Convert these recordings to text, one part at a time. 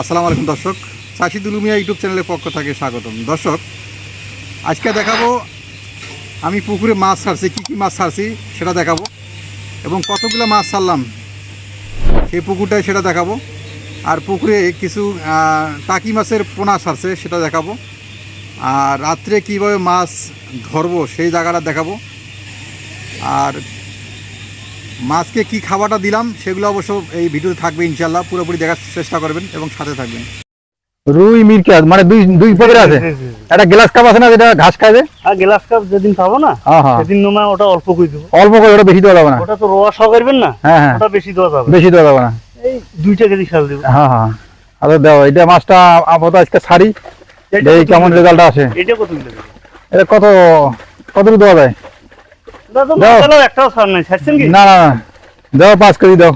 আসসালামু আলাইকুম, দর্শক। চাষি দুলুমিয়া ইউটিউব চ্যানেলের পক্ষ থেকে স্বাগতম। দর্শক, আজকে দেখাবো আমি পুকুরে মাছ ছাড়ছি, কী কী মাছ ছাড়ছি সেটা দেখাবো এবং কতগুলো মাছ ছাড়লাম সেই পুকুরটায় সেটা দেখাবো। আর পুকুরে কিছু টাকি মাছের পোনা ছাড়ছে সেটা দেখাবো। আর রাত্রে কীভাবে মাছ ধরবো সেই জায়গাটা দেখাবো। আর মাছকে কি খাবারটা দিলাম সেগুলো অবশ্য এই ভিডিওতে থাকবে ইনশাল্লাহ পুরোপুরি দেখার চেষ্টা করবেন এবং সাথে থাকবেন। রুই মিরকা মানে দুই দুই পদের আছে? একটা গ্লাস কাপ আছে না যেটা ঘাস খাইবে? আর গ্লাস কাপ যেদিন পাবো না হ্যাঁ হ্যাঁ। সেদিন নোমা ওটা অল্প করে দেবো। অল্প করে ওটা বেশি দেওয়া যাবে না। ওটা তো রোয়া সহ করবেন না হ্যাঁ হ্যাঁ। ওটা বেশি দেওয়া যাবে বেশি দেওয়া যাবে না। এই দুইটা কেজি সাল দেবো। হ্যাঁ হ্যাঁ। আচ্ছা দাও এটা মাছটা আপাতত আজকে ছাড়ি। এই কেমন রেজাল্ট আসে। এটা কত এটা কত কত দেওয়া যায়? দাও। একটাও সার নাই ছাড়ছেন কি? না না না। দাও পাঁচ কেজি দাও।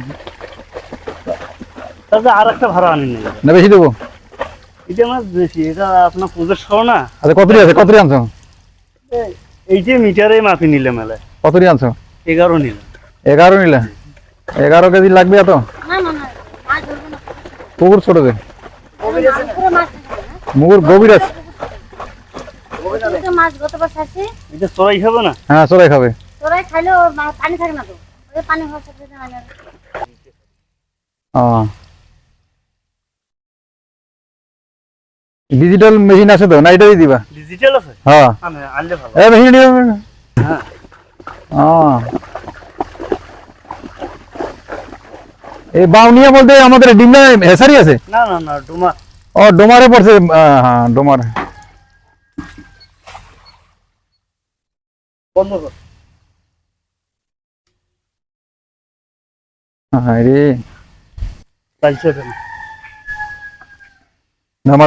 তাহলে আর একটা ভাড়া আনি না বেশি দেবো। এটা মাছ বেশি এটা আপনার পুজোর সহ না? আচ্ছা কতটি আছে? কতটি আনছো? এই- এই যে মিটারে মাপি নিলে মেলায় কতটি আনছো? এগারো নিলে। এগারো নিলে? এগারো কেজি লাগবে এত? না না না মাছ ধরবো না। পুকুর ছোট যে মুগুর গভীর আছে। মাছ এটা চড়াই খাবে না? হ্যাঁ চড়াই খাবে তোরাই খাইলেও পানি থাকে না তো। ওই পানি হওয়ার সাথে সাথে ও। ডিজিটাল মেশিন আছে তো? না এটাই দিবা? ডিজিটাল আছে? হ্যাঁ। আনলে ভালো। এ মেশিন দিবা হ্যাঁ। ও। এই বাউনিয়া বলতে আমাদের ডিমনা হেসারি আছে? না না না ডোমা ও ডোমারে পড়ছে হ্যাঁ ডোমার। বন্ধ কর। আরে চলছে তো না।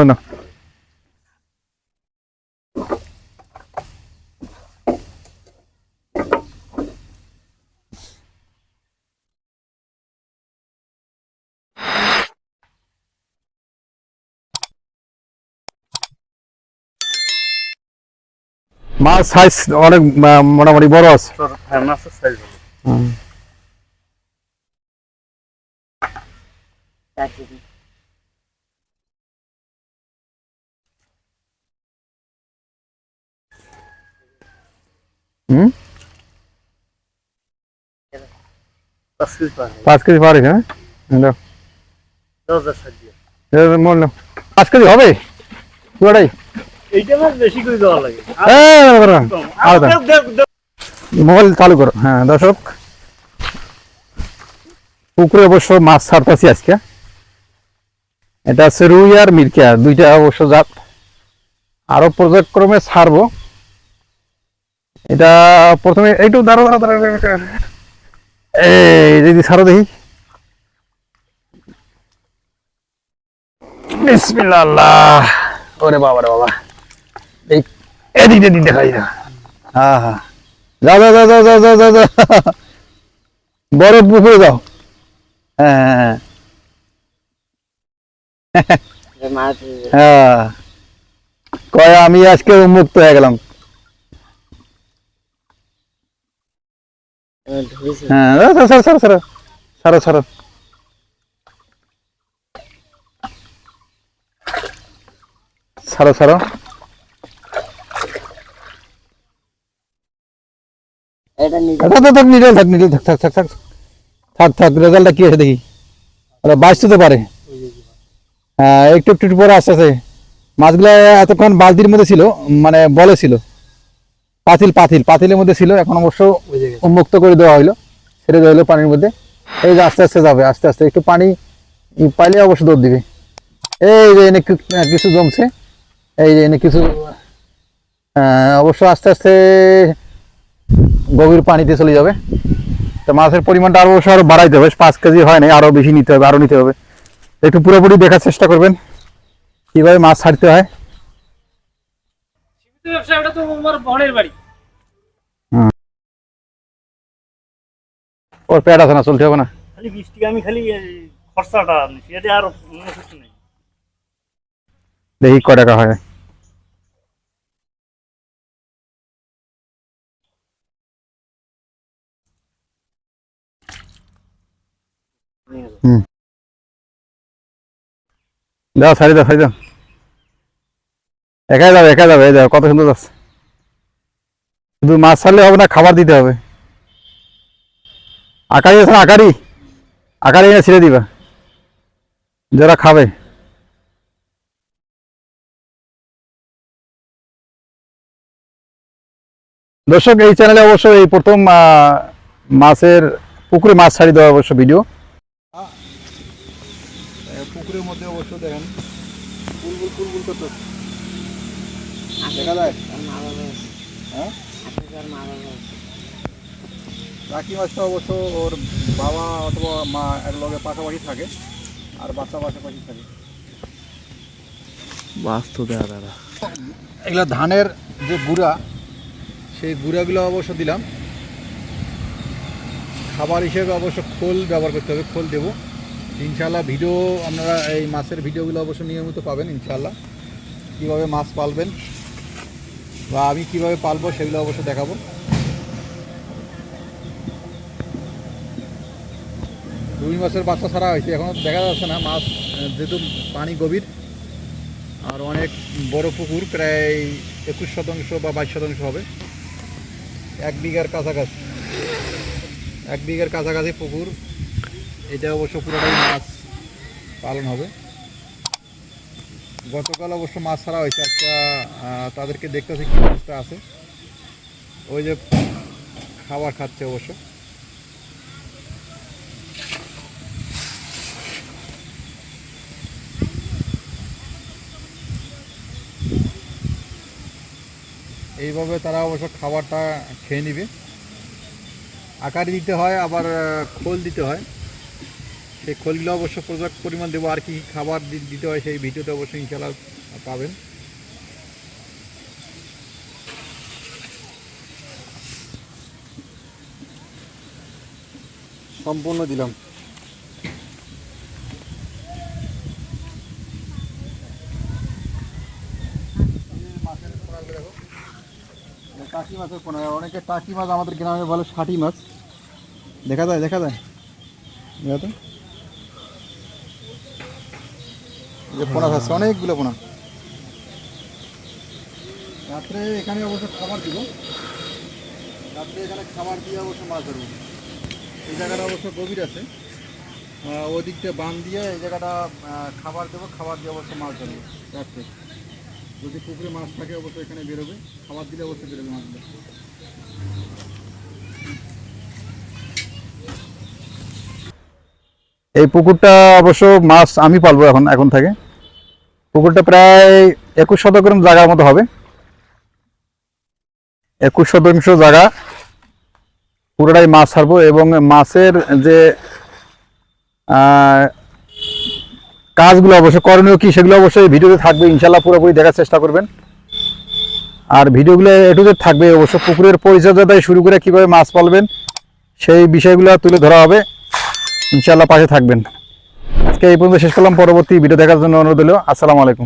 না মাছ সাইজ অনেক মোটামুটি বড় আছে। হ্যাঁ মাছের সাইজ দার্জিলিং হুম পাঁচ কেজি হ্যাঁ পাঁচ কেজি হবে মোবাইল চালু করো হ্যাঁ দর্শক পুকুরে অবশ্য মাছ ছাড়তেছি আজকে এটা হচ্ছে রুই আর মিরকা দুইটা অবশ্য জাত। আরও পর্যায়ক্রমে ছাড়বো। এটা প্রথমে একটু দাঁড়ো দাঁড়ো দাঁড়ো। এই যদি ছাড়ো দেখি। বাবা রে বাবা। এই দেখাই না। হ্যাঁ হ্যাঁ। যাও যাও যাও যাও যাও যাও যাও বড় পুকুরে যাও। হ্যাঁ হ্যাঁ, হ্যাঁ। কয়, আমি আজকে উন্মুক্ত হয়ে গেলাম। সারো সারো সারো সারো সারো সারো। থাক থাক থাক থাক থাক থাক রেজাল্টটা কি আছে দেখি। বাইশ তো পারে। একটু একটু একটু পরে আস্তে আস্তে। মাছগুলো এতক্ষণ বালতির মধ্যে ছিল মানে বলে ছিল। পাতিল পাতিল পাতিলের মধ্যে ছিল এখন অবশ্য উন্মুক্ত করে দেওয়া হলো ছেড়ে দেওয়া হলো পানির মধ্যে। এই যে আস্তে আস্তে যাবে আস্তে আস্তে। একটু পানি পাইলে অবশ্য দৌড় দিবে। এই যে এনে কিছু জমছে। এই যে এনে কিছু অবশ্য আস্তে আস্তে গভীর পানিতে চলে যাবে। তো মাছের পরিমাণটা আরও অবশ্য আরও বাড়াইতে হবে। পাঁচ কেজি হয় না আরও বেশি নিতে হবে আরও নিতে হবে। একটু পুরোপুরি দেখার চেষ্টা করবেন। কীভাবে মাছ ছাড়তে হয়। ওর প্যাড আছে না চলতে হবে না। খালি বৃষ্টি আমি খালি খরচাটা আর দেখি ক টাকা হয়। দাও সারি দাও সারি দাও। একাই যাবে একাই যাবে দেখো কত সুন্দর যাচ্ছে শুধু মাছ ছাড়লে হবে না, খাবার দিতে হবে। আকারি আছে আকারি? আকারি এনে ছেড়ে দিবা। যারা খাবে। দর্শক, এই চ্যানেলে অবশ্য এই প্রথম মাছের, পুকুরে মাছ ছাড়ি দেওয়া অবশ্য ভিডিও অবশ্য দেখেন। বুলবুল করতে দেখা যায়? হ্যাঁ? রাখি মাছটা অবশ্য ওর বাবা অথবা মা এক লগে পাশাপাশি থাকে আর বাচ্চা পাশাপাশি থাকে। বাস্তু দেয়া দাদা এগুলো ধানের যে গুঁড়া সেই গুঁড়াগুলো অবশ্য দিলাম। খাবার হিসেবে অবশ্য খোল ব্যবহার করতে হবে খোল দেবো। ইনশাল্লাহ ভিডিও আপনারা এই মাছের ভিডিওগুলো অবশ্য নিয়মিত পাবেন ইনশাল্লাহ কীভাবে মাছ পালবেন বা আমি কীভাবে পালবো সেগুলো অবশ্যই দেখাবো। রুই মাছের বাচ্চা ছাড়া হয়েছে এখনও দেখা যাচ্ছে না, মাছ, যেহেতু পানি গভীর, আর অনেক বড় পুকুর, প্রায় একুশ শতাংশ বা বাইশ শতাংশ হবে। এক বিঘার কাছাকাছি, এক বিঘার কাছাকাছি পুকুর এটা অবশ্য পুরোটাই মাছ পালন হবে। গতকাল অবশ্য মাছ ছাড়া হয়েছে। একটা তাদেরকে দেখতেছি কি অবস্থা আছে। ওই যে খাবার খাচ্ছে অবশ্য। এইভাবে তারা অবশ্য খাবারটা খেয়ে নেবে। আকারে দিতে হয়, আবার খোল দিতে হয়। সেই খোলগুলো অবশ্য পর্যাপ্ত পরিমাণ দেবো আর কি কি খাবার দিতে হয় সেই ভিডিওতে অবশ্যই ইনশাল্লাহ পাবেন। সম্পূর্ণ দিলাম। টাকি মাছের পোনা। অনেকে টাকি মাছ আমাদের গ্রামে বলে ষাটি মাছ। দেখা যায় দেখা যায়। দেখা তো এই যে পোনা আছে অনেকগুলো পোনা। রাত্রে এখানে অবশ্য খাবার দিব রাত্রে এখানে খাবার দিয়ে অবশ্য মাছ ধরবো। এই জায়গাটা অবশ্য গভীর আছে। আহ, ওই দিকটা বান দিয়ে এই জায়গাটা খাবার দেবো খাবার দিয়ে অবশ্য মাছ ধরবো রাত্রে। যদি পুকুরে মাছ থাকে অবশ্যই এখানে বেরোবে। খাবার দিলে অবশ্যই বেরোবে মাছগুলো এই পুকুরটা অবশ্য মাছ আমি পালবো এখন এখন থেকে। পুকুরটা প্রায় একুশ শতকরম জায়গার মতো হবে। একুশ শতাংশ জায়গা পুরোটাই মাছ ছাড়বো এবং মাছের যে কাজগুলো অবশ্যই করণীয় কি সেগুলো অবশ্যই ভিডিওতে থাকবে ইনশাল্লাহ পুরোপুরি দেখার চেষ্টা করবেন। আর ভিডিওগুলো এটুকু থাকবে, অবশ্য পুকুরের পরিচর্যা শুরু করে কীভাবে মাছ পালবেন সেই বিষয়গুলো তুলে ধরা হবে। ইনশাল্লাহ পাশে থাকবেন। আজকে এই পর্যন্ত শেষ করলাম। পরবর্তী ভিডিও দেখার জন্য অনুরোধ হলো আসসালামু আলাইকুম।